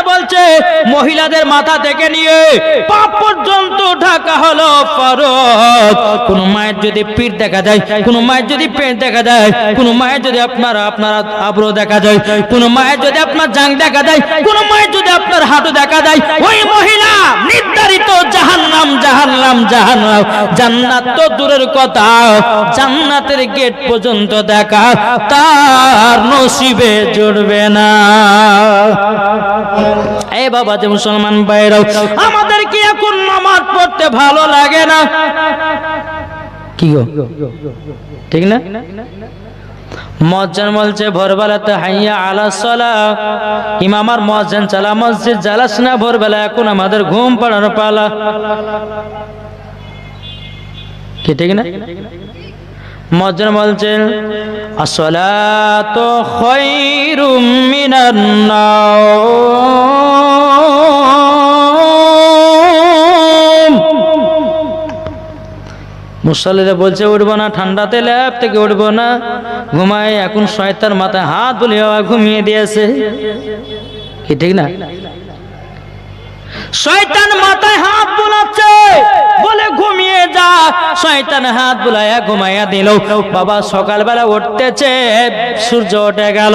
তালা বলছে, মহিলাদের মাথা থেকে নিয়ে পা পর্যন্ত ঢাকা হলো ফরজ। কোন মায়ের যদি পিঠ দেখা যায়, কোন মায়ের যদি পেট দেখা যায়, কোন মায়ের যদি আপনার আপনার আবরো দেখা যায়, কোন মায়ের যদি আপনার জাং দেখা যায়, কোন মায়ের যদি আপনার হাঁটু দেখা যায়, ওই মহিলা নির্ধারিত জাহান্নাম জাহান্নাম জাহান্নাম। জান্নাত তো দূরের কথা, জান্নাতের গেট পর্যন্ত দেখা, তার নসিবে জুড়বে না। এই বাবা, যে মুসলমান বাইরাও আমাদের কি এখন নামাজ পড়তে ভালো লাগে না। কি গো? ঠিক না? মজ্জান বলছে ভোরবেলাতে হাইয়া আলা সলা। ইমাম আমার মজ্জান চালা, মসজিদ জ্বালাস না, ভোরবেলা এখন আমাদের ঘুম পাড়ানো পালা। কি, ঠিক না? মজ্জান বলছেন আসলাতু খায়রুম মিনান নাওম। মুসল্লিরা বলছে, উঠবো না, ঠান্ডাতে ল্যাব থেকে উঠবো না। ঘুমায়, এখন শয়তার মাথায় হাত বলি ঘুমিয়ে দিয়েছে। কি ঠিক না? শয়তান মাথায় হাত বুলাচ্ছে। বলে ঘুমিয়ে যা। শয়তান হাত বুলাইয়া ঘুমাইয়া দিল। বাবা সকালবেলা উঠতেছে, সূর্য উঠে গেল।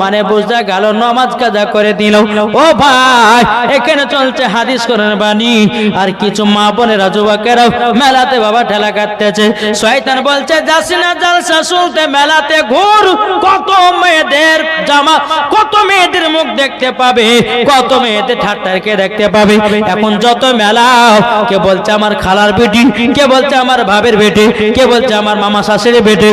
মানে বুঝতে গেল নমাজ কাজা করে দিল। ও ভাই, এখানে চলছে হাদিস করেন বাণী। আর কিছু মা বোনেরা, যুবকেরা মেলাতে বাবা ঠেলা কাটতেছে। শয়তান বলছে, যাস না জালসা শুনতে মেলাতে ঘুর। কত মেয়েদের জামা, কত মেয়েদের মুখ দেখতে পাবে, কত মেয়েদের ঠাট্টারকে দেখতে পাবে। এখন যত মেলা কে বলছে আমার খালার বেটি, কে বলছে আমার ভাবের বেটি, কে বলছে আমার মামা শাশুড়ি বেটি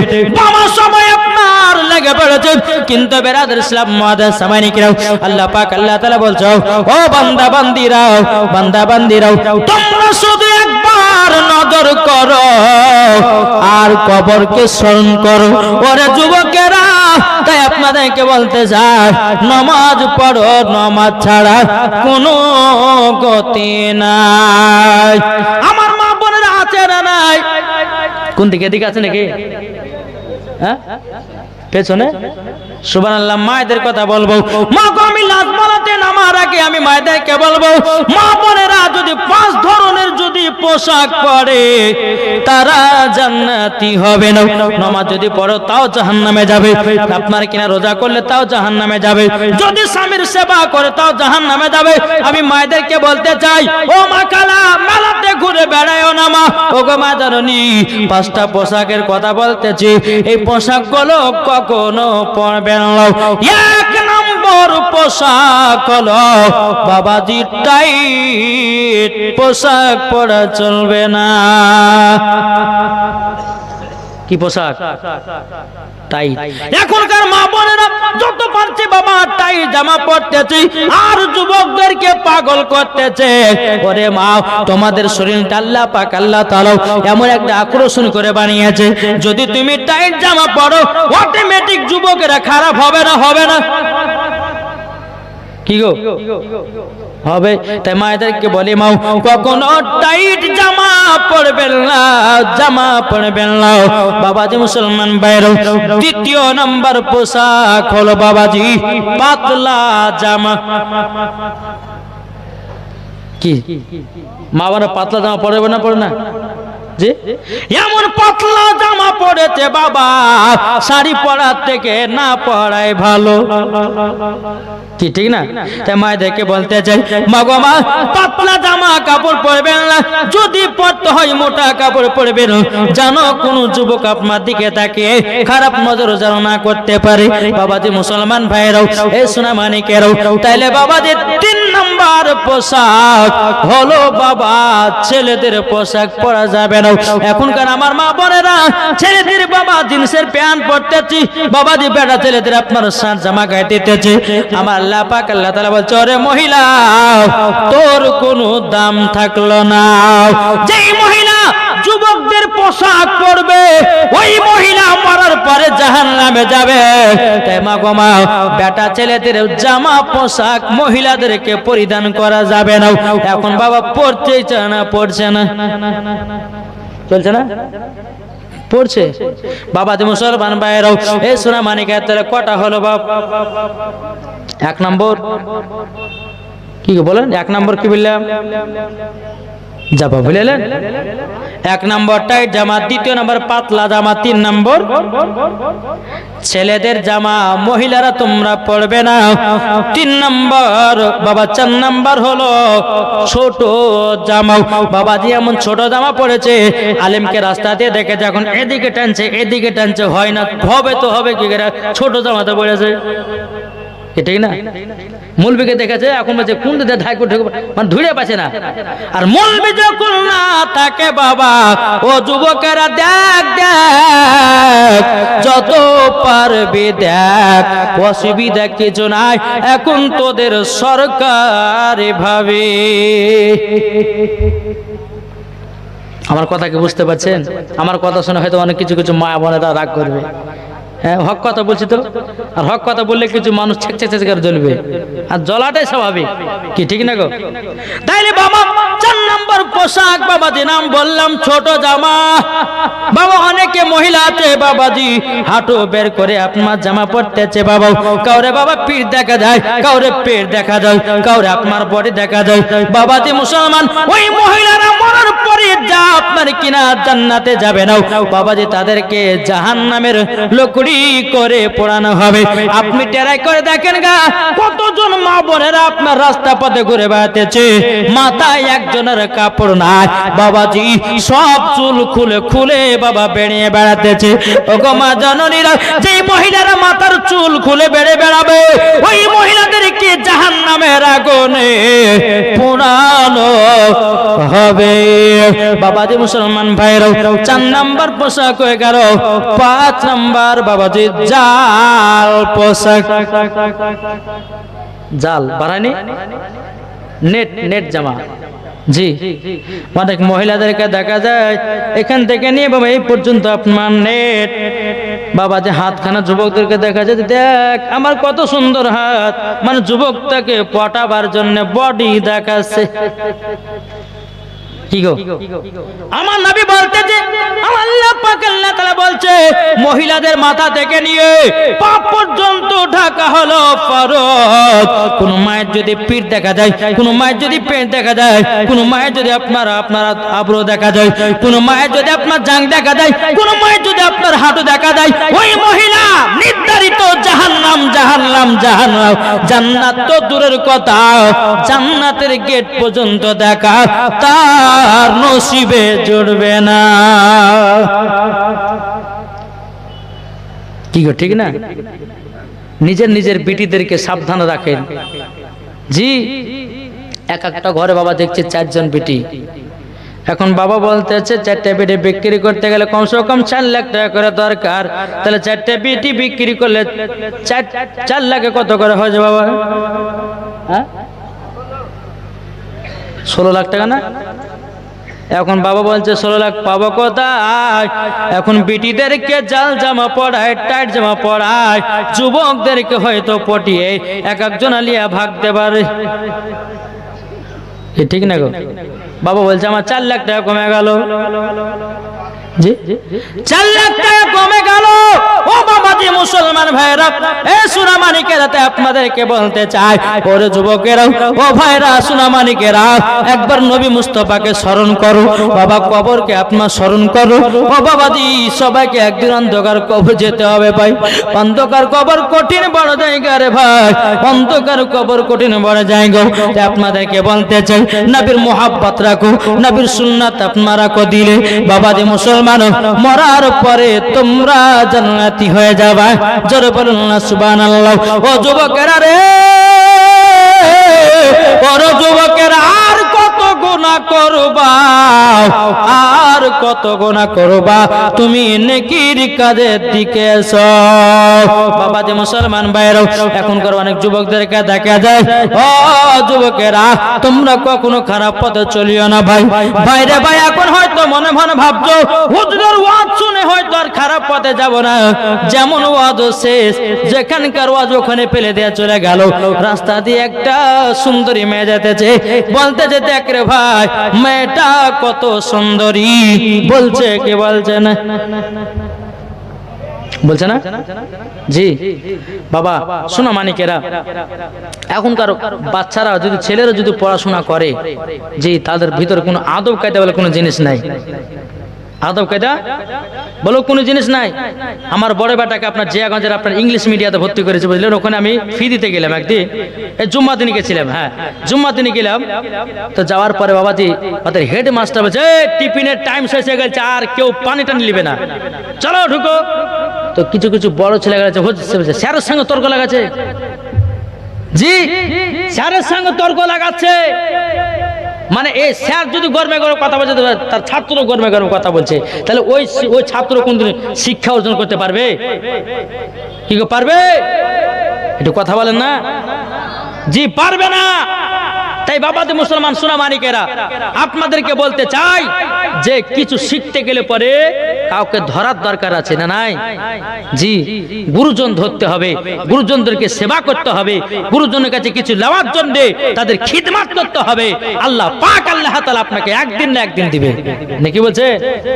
সময় আপনার লেগে পড়েছে। কিন্তু বেরাদের ইসলাম মহাদের সামানিকরাও আল্লাহ পাক, আল্লাহ তাআলা বলছো, ও বান্দা, বান্দিরাও বান্দা, বান্দিরাও, তোমরা শুধু একবার নজর করো, আর কবরকে স্মরণ করো। ওরে যুবকেরা, তাই আপনাদেরকে বলতে চাই, নমাজ পড়ো, নমাজ ছাড়া কোনো গতি নাই। আমার মা বোনেরা আছে না নাই? কোন দিকে? এদিকে আছে নাকি? হ্যাঁ? পেছনে? সুবান আল্লাহ মায়েদের কথা বলব। মা গো আমি লাজ নামার আগে আমি মায়েদেরকে বলব। মা বোনেরা যদি পা পোশাক পরে, তারা জান্নাতি হবে না। নামাজ যদি পড়ো, তাও জাহান্নামে যাবে। আপনার কিনা রোজা করলে তাও জাহান্নামে যাবে। যদি স্বামীর সেবা করে, তাও জাহান্নামে যাবে। আমি মায়েদেরকে বলতে চাই, ও মা কালা, মেলাতে ঘুরে বেড়ায়ও না মা। ও গো মা জাননি, পাঁচটা পোশাকের কথা বলতেছি। এই পোশাকগুলো কখনো পরবেন না। এক নম্বর পোশাক হলো। বাবাজি টাইট পোশাক পরা চলবে না। কি পোশাক? তাই এখনকার মা বোনেরা যত পারছে বাবা তাই জামা পড়তেছে আর যুবকদেরকে পাগল করতেছে। ওরে মা, তোমাদের শরীরটা আল্লাহ পাক, আল্লাহ তাআলা এমন একটা আকর্ষণ করে বানিয়েছে। যদি তুমি টাইট জামা পরো অটোমেটিক যুবকেরা খারাপ হবে না হবে না। কি গো? হবে। তাই মায়েদেরকে বলি মাও কখনো টাইট জামা পরবেন না, জামা পরবেন না। বাবাজি মুসলমান বাইর তৃতীয় নাম্বার পোশাক হলো বাবাজি পাতলা জামা। কি? মা বাবা পাতলা জামা পরবে না পড়ে না? যে এমন পাতলা জামা পড়েছে বাবা, শাড়ি পরার থেকে না পড়াই ভালো। কি, ঠিক না? তাই মায়েদেরকে বলতে চাই, মা গো মা, পাতলা জামা কাপড় পরবেন না, যদি পরতে হয় মোটা কাপড় পরবেন। জানো, কোন যুবক আপনার দিকে তাকে খারাপ নজর যেন না করতে পারে। বাবাজি মুসলমান ভাইরাও এই সোনা মানিকেরাও, তাইলে বাবাজি তিন নাম্বার পোশাক হলো বাবা, ছেলেদের পোশাক পরা যাবে না। এখনকার আমার মা বোনেরা, ছেলেদের বাবা জিন্সের প্যান্ট পরতেছি, বাবাজি বেটা ছেলেদের আপনার সাত জামা গাইতেছে আমার আল্লাহ পাক, আল্লাহ তাআলা বলছে, ওরে মহিলা, তোর কোনো দাম থাকল না। যেই মহিলা যুবকদের পোশাক পরবে, ওই মহিলা মরার পরে জাহান নামে যাবে। তাই মা গো মা, বেটা ছেলেদের জামা পোশাক মহিলাদেরকে পরিধান করা যাবে না। এখন বাবা পড়তে চায় না, পড়ছে না। চলছে না? পড়ছে? বাবা যে মুসলমান ভাইরাও এই সোনা মানিক কটা হলো বাপ? এক নম্বর। কি বলেন? এক নম্বর কি বললাম? জামা বুঝলেন এক নম্বর টাইট জামা, দ্বিতীয় নম্বর পাতলা জামা, তিন নম্বর ছেলেদের জামা, মহিলারা তোমরা পড়বে না। তিন নম্বর, বাবা চার নম্বর হলো ছোট জামা। বাবাজি এমন ছোট জামা পড়েছে আলেমকে রাস্তা দিয়ে দেখে যখন এদিকে টানছে এদিকে টানছে, হয় না, হবে তো হবে কি করে? ছোট জামাতে পড়েছে ঠিক না? মৌলবীকে দেখেছে, এখন বলছে, কোন দিকে ঢাই করে মানে ধুড়ে পাচ্ছে না। আর মৌলবী যখন না থাকে বাবা, ও যুবকেরা দেখ দেখ, যত পারবি দেখ, অসুবিধা কিছু নাই, এখন তোদের সরকার ভাবে। আমার কথা কি বুঝতে পারছেন? আমার কথা শুনে হয়তো অনেক কিছু কিছু মা বোনেরা রাগ করবে। হ্যাঁ হক কথা বলছি তো? আর হক কথা বললে কিছু মানুষ ছেক ছেক করে জ্বলবে। আর জ্বলাটাই স্বাভাবিক। কি, ঠিক না গো? তাইলে বাবা, চার নম্বর পোশাক বাবাজি নাম বললাম ছোট জামা। বাবা, অনেকে মহিলা আছে বাবাজি, হাঁটু বের করে আপনার জামা পরতেছে বাবা। কাউরে বাবা পিঠ দেখা যায়, কাউরে পেট দেখা যায়, কাউরে আপনার বডি দেখা যায়। বাবাজি মুসলমান, ওই মহিলারা মরার পরে যা আপনার কিনা জান্নাতে যাবে না। বাবাজি তাদেরকে জাহান্নামের লকড়ি করে পোড়ানো হবে। আপনি টেরাই করে দেখেন গা, কতজন মা বোনেরা আপনার রাস্তা পথে ঘুরে বেড়াতেছে। মাথায় একজনের কাপড় নাই। বাবাজি, সব চুল খুলে খুলে বাবা বেরিয়ে বেড়াতেছে। ওগো মা জননীরা মহিলারা মাথার চুল খুলে বেড়ে বেড়াবে, ওই মহিলাদেরকে জাহান নামের আগুনে পোড়ানো হবে? বাবাজি মুসলমান ভাইরাও, চার নাম্বার পোশাক গেল, পাঁচ নাম্বার বাবাজি জাল পোশাক। জাল বাড়ানি? নেট নেট জামা। জি। অনেক মহিলাদেরকে দেখা যায় এখান থেকে নিয়ে বাবা এই পর্যন্ত আপনার নেট। বাবা যে হাতখানা যুবকদেরকে দেখা যায় দেখ আমার কত সুন্দর হাত। মানে যুবকটাকে পটাবার জন্য বডি দেখাচ্ছে। কি গো? আমার নবী বলতে যে মহিলাদের মাথা থেকে নিয়ে পা পর্যন্ত ঢাকা হলো কোন মায়ের যদি পিঠ দেখা যায়, কোন মায়ের যদি পেট দেখা যায়, কোন মায়ের যদি আপনার আপনার দেখা যায়, কোন মায়ের যদি আপনার জাং দেখা যায়, কোন মায়ের যদি আপনার হাঁটু দেখা যায়, ওই মহিলা নির্ধারিত জান্নাত তো দূরের কথা, জান্নাতের গেট পর্যন্ত দেখা, তার নসিবে জুড়বে না। কি গো, ঠিক না? নিজের নিজের বিটিদেরকে সাবধান রাখেন। জি, এক একটা ঘরে বাবা দেখছে চারজন বিটি। এখন বাবা বলতেছে, চারটে বিটি বিক্রি করতে গেলে কমসে কম চার লাখ টাকা করে দরকার। তাহলে চারটে বিটি বিক্রি করলে চার লাখে কত করে হয়ে বাবা? হ্যাঁ? ষোলো লাখ টাকা না? এখন বাবা বলছে, ষোলো লাখ পাবো কোথায়? এখন বিটিদেরকে জাল জামা পড়ায় টাইট জামা পড়ায় যুবকদেরকে হয়তো পটিয়ে এক একজন আলিয়া ভাগতে পারে ঠিক না গো? বাবা বলছে, আমার চার লাখ টাকা কমে গেল। জি? চার লাখ টাকা কমে গেল? ও বাবা মুসলমান ভাইরা এ সুনামানিকেরাতে আপনাদেরকে বলতে চাই, ওরে যুবকেরা ও ভাইরা, সুনামানিকেরা, একবার নবী মুস্তফাকে স্মরণ করো, বাবা কবরকে আপনার স্মরণ করো, ও বাবাজি, সবাইকে একদিন অন্ধকার কবর যেতে হবে ভাই, অন্ধকার কবর কঠিন বড় জায়গা রে ভাই, অন্ধকার কবর কঠিন বড় জায়গা আপনাদেরকে বলতে চাই, নবীর মোহাব্বত রাখো, নবীর সুন্নাত আপনারা রাখো দিলে, বাবাজি মুসলমান, মরার পরে তোমরা জান্নাতি হয়ে যাবা জোরে বলুন না, সুবহানাল্লাহ। ও রে আর কত করবা? আর কত করবা? তুমি নেকির দিকে বাবা যে মুসলমান অনেক যুবকদেরকে দেখা যায়, ও যুবকেরা, তোমরা কখনো খারাপ পথে চলিও না ভাই। বাইরে ভাই, এখন হয়তো মনে মনে ভাবছ, হুজুরের ওয়াজ শুনে হয়তো আর পথে যাব না। যেমন ওয়াজ শেষ, যেখানকার ওয়াজ ওখানে ফেলে দেয়া চলে গেল। রাস্তা দিয়ে একটা সুন্দরী মেয়ে যেতেছে। বলতে যে দেখ রে ভাই, মেয়েটা কত সুন্দরী। বলছে কি বলছে না? বলছে না? জি। বাবা, শোনো মানিকেরা, এখনকার বাচ্চারা যদি ছেলেরা যদি পড়াশোনা করে, জি, তাদের ভিতরে কোনো আদব কায়দা বলে কোনো জিনিস নাই। আদব কায়দা? বলো কোনো জিনিস নাই। আমার বড় বেটাকে আপনার জিয়াগঞ্জের আপনার ইংলিশ মিডিয়াতে ভর্তি করেছে বুঝলেন? ওখানে আমি ফি দিতে গেলাম একদিন। এই জুম্মা দিনে গেছিলাম হ্যাঁ। জুম্মা দিনে গেলাম তো যাওয়ার পরে বাবাজি ওদের হেড মাস্টার বলছে "এই, টিফিনের টাইম শেষ হয়ে গেছে আর কেউ পানি টানি নিবে না। চলো ঢুকো। তো কিছু কিছু বড় ছেলে গেছে স্যারের সঙ্গে তর্ক লাগাচ্ছে? জি স্যারের সঙ্গে তর্ক লাগাচ্ছে। মানে এই স্যার যদি গর্বে গর্বে কথা বলছে তার ছাত্র গর্বে গর্বে কথা বলছে। তাহলে ওই ওই ছাত্র কোনদিন শিক্ষা অর্জন করতে পারবে? কি পারবে? একটু কথা বলেন না। জি, পারবে না। তাই বাবাদের মুসলমান সোনা মানিকেরা আপনাদেরকে বলতে চাই যে কিছু শিখতে গেলে পরে কাউকে ধরার দরকার আছে না নাই? জি, গুরুজন ধরতে হবে, গুরুজনদেরকে সেবা করতে হবে, গুরুজনের কাছে কিছু নেওয়ার জন্য তাদের খিদমাত করতে হবে। আল্লাহ পাক আল্লাহ তাআলা আপনাকে একদিন না একদিন দিবে। নাকি বলছে?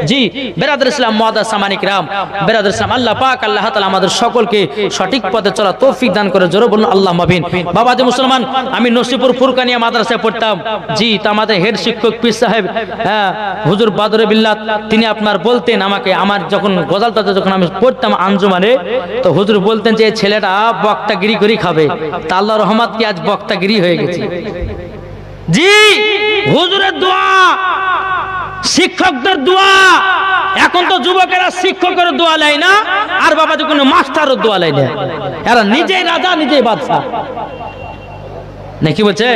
জি বেরাদুল ইসলাম মুআদ্দাস সামানিক রাম বেরাদুল ইসলাম আল্লাহ পাক আল্লাহ তাআলা আমাদের সকলকে সঠিক পথে চলা তৌফিক দান করে, জোরে বলুন আল্লাহ মাবিন বাবা যে মুসলমান, আমি নসিপুর ফুরকানিয়া মাদ্রাসায় পড়তাম। জি, তা আমাদের হেড শিক্ষক পীর সাহেব হ্যাঁ হুজুর বাদরে বিল্লাত, তিনি আপনার বলতেন আমাকে আমার যখন গজাল গজালটাতে যখন আমি পড়তাম আঞ্জুমানে, তো হুজুর বলতেন যে ছেলেটা বক্তাগিরি করে খাবে। তা আল্লাহ রহমত কি আজ বক্তাগিরি হয়ে গেছে? জি, হুজুরের দোয়া, শিক্ষকদের দোয়া। এখন তো যুবকেরা শিক্ষকের দোয়া নেয় না, আর বাবা যে কোনো মাস্টারের দোয়া নেয় না। এরা নিজেই রাজা, নিজেই বাদশা নাকি বলছে?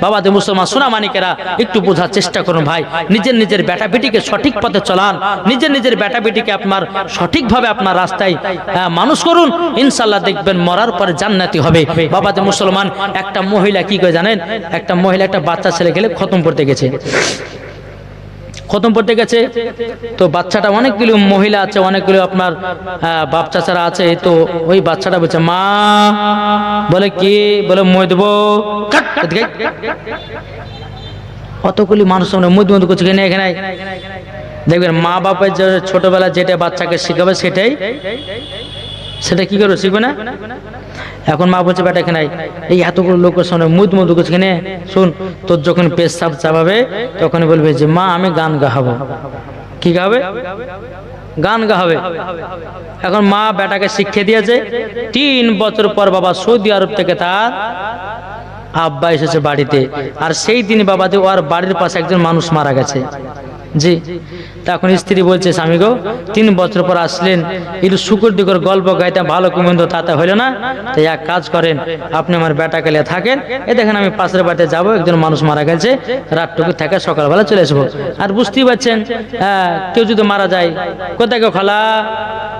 বাবা দে মুসলমান সোনা মানিকেরা একটু বোঝার চেষ্টা করুন ভাই। নিজের নিজের বেটা বেটিকে সঠিক পথে চলান। নিজের নিজের বেটা বেটিকে আপনার সঠিকভাবে আপনার রাস্তায় আহ, মানুষ করুন। ইনশাল্লাহ দেখবেন মরার পরে জান্নাতি হবে। বাবা দে মুসলমান একটা মহিলা কি করে জানেন? একটা মহিলা একটা বাচ্চা ছেলে গেলে খতম করতে গেছে। খতম পড়তে গেছে। তো বাচ্চাটা অনেকগুলো মহিলা আছে, অনেকগুলো আপনার বাপ চাচারা আছে। তো ওই বাচ্চাটা বলছে, মা, বলে কি? বলে মই দেবো। অতগুলি মানুষ সামনে মুদ করছে এখানে এখানে দেখবেন মা বাপের যে ছোটবেলা যেটা বাচ্চাকে শিখাবে সেটাই। সেটা কি করবে, শিখবে না? এখন মা বলছে, বেটা, এখানে এই এতগুলো লোকের সামনে মুদ মুদ করছে, এখানে শুন, তোর যখন পেশাব চাপাবে তখন বলবে যে, মা, আমি গান গাহাবো। কি গাবে? গান গাহাবে। এখন মা বেটাকে শিক্ষা দিয়েছে, তিন বছর পর বাবা সৌদি আরব থেকে তার আব্বা এসেছে বাড়িতে। আর সেই দিন বাবা যে ওর বাড়ির পাশে একজন মানুষ মারা গেছে। জি। তখন স্ত্রী বলছে, স্বামী গো, তিন বছর পর আসলেন, একটু শুকুর দিকর গল্প গাইতে ভালো কুমন্দ তাতে হইল না। তাই এক কাজ করেন, আপনি আমার বেটা কেলে থাকেন। এ দেখেন আমি পাশের বাড়িতে যাব, একজন মানুষ মারা গেছে, রাতটুকু থেকে সকালবেলা চলে আসব। আর বুঝতেই পারছেন কেউ যদি মারা যায়, কোথায় কেউ খালা?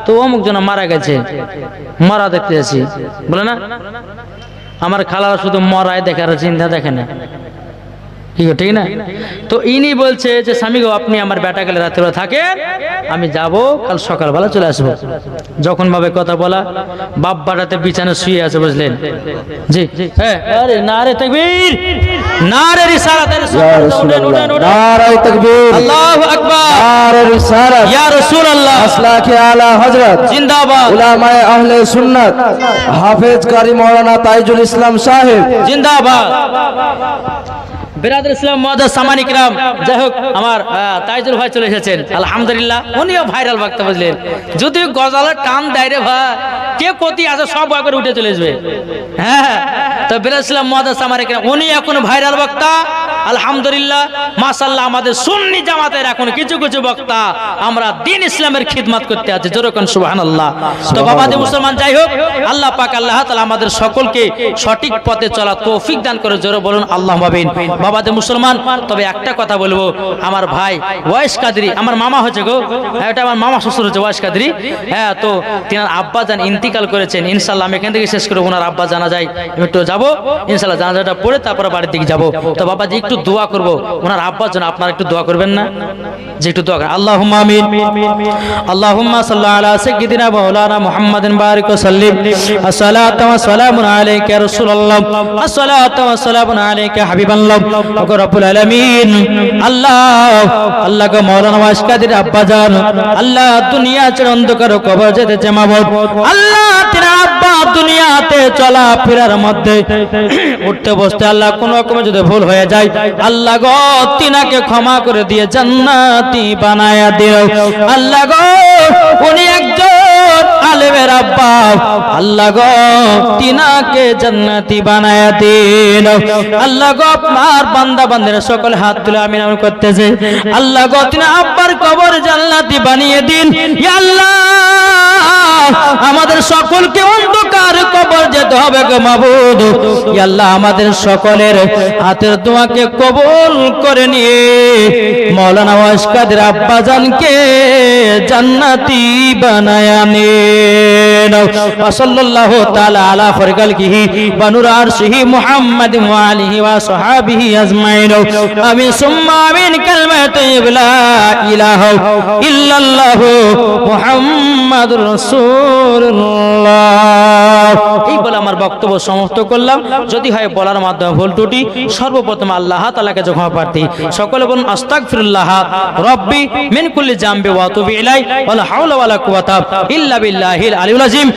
তো অমুক জন মারা গেছে, মরা দেখতে যাচ্ছি বলে না? আমার খালারা শুধু মরায় দেখার চিন্তা দেখে না। ঠিক না? তো ইনি বলছে যে স্বামী গো আপনি আমার বেটা গেলে রাত্রে থাকেন আমি যাব কাল সকালবেলা চলে আসব। যখন ভাবে কথা বলা বাপ বাড়াতে বিছানা শুয়ে আছে বুঝলেন? জি। হ্যাঁ। আরে না রে তাকবীর! না রে রিসালাত আরে উঠেন, উঠেন, রাসূলুল্লাহ উঠেন। নারায়ে আল্লাহু আকবার! নারে রিসালাত। ইয়া রাসূলুল্লাহ! আসলাকে আলা হযরত। জিন্দাবাদ! উলামায়ে আহলে সুন্নাত। হাফেজ কারি মাওলানা তাইজুল ইসলাম সাহেব। জিন্দাবাদ! বিরাদুল ইসলাম মহাদাস সামানিক রাম যাই হোক আমার তাইজুল ভাই চলে এসেছেন আলহামদুলিল্লাহ উনিও ভাইরাল বাক্তা বুঝলেন যদি গজালের টান দেয় রে ভাই কে কতি আছে সব একবার উঠে চলে আসবে। হ্যাঁ তো বিরাদুল ইসলাম মহাদাস সামানিক রাম উনি এখন ভাইরাল বক্তা আলহামদুলিল্লাহ মাশাল্লাহ আমাদের সুন্নি জামাতের এখন কিছু কিছু বক্তা আমরা দিন ইসলামের খিদমত করতে আছি যেরকম সুবহানাল্লাহ। তো বাবাজি মুসলমান যাই হোক আল্লাহ পাক আল্লাহ তাআলা আমাদের সকলকে সঠিক পথে চলা তৌফিক দান করে জোরে বলুন আল্লাহ মাবিন বাবাদের মুসলমান তবে একটা কথা বলব আমার ভাই ওয়াইস কাদরি আমার মামা হচ্ছে গো হ্যাঁ, এটা আমার মামা শ্বশুর হচ্ছে ওয়াইস কাদরি হ্যাঁ তো তিনার আব্বা যান ইন্তিকাল করেছেন ইনশাল্লাহ আমি এখান থেকে শেষ করে ওনার আব্বা জানা যায় একটু যাব ইনশাল্লাহ জানাজাটা পড়ে তারপরে বাড়ির দিকে যাব তো বাবাজি একটু দোয়া করব ওনার আব্বার জন্য আপনারা একটু দোয়া করবেন না? যে একটু দোয়া করেন আল্লাহ আমিন আল্লাহুম্মা সাল্লি আলা সাইয়্যিদিনা মাওলানা মুহাম্মাদিন বারিক সাল্লিম আসসালাতু ওয়া সালামু আলাইকা রাসূলুল্লাহ আসসালাতু ওয়া সালামু আলাইকা হাবিবাল্লাহ ওয়া আল্লাহ আল্লাহ গো দুনিয়া ছেড়ে অন্ধকার কবর যেতে জামাবত আল্লাহ দুনিয়াতে চলা ফেরার মধ্যে উঠতে বসতে আল্লাহ কোন রকমে যদি ভুল হয়ে যায়, আল্লাহ গো, তিনাকে ক্ষমা করে দিয়ে জান্নাতি বানায়া দিও। আল্লাহ গো, উনি একজন হাত তুলে আল্লাহ গো কবর বানিয়ে দিন। আল্লাহ, আমাদের সকলকে অন্ধকার কবর যেতে হবে গো মাবুদ। আল্লাহ, আমাদের সকলের হাতের দোয়াকে কবুল করে নিয়ে মৌলানা ওয়াসকাদের আব্বাজানকে জান্নাতি বানায় আনেন সাল্লাল্লাহু তাআলা আলা ফরকালকিহি ওয়া নূর আরশিহি মুহাম্মাদ ওয়া আলিহি ওয়া সাহাবিহি আজমাইন। আমিন সুম্মা আমিন কালমাতু লা ইলাহা ইল্লাল্লাহ মুহাম্মাদুর রাসূলুল্লাহ। এই বলে আমার বক্তব্য সমাপ্ত করলাম। যদি হয় বলার মাধ্যমে ভুল ত্রুটি, সর্বপ্রথম আল্লাহ তালাকে যখন প্রার্থী। সকলে বলুন, আস্তাগফিরুল্লাহ, রব্বি মিন কুল্লি ওয়াতুবি ওয়া তুবি ইলাই ওয়ালা হাওলা ওয়ালা কুওয়াতা ইল্লা বিল্লাহিল আলিউল আযীম।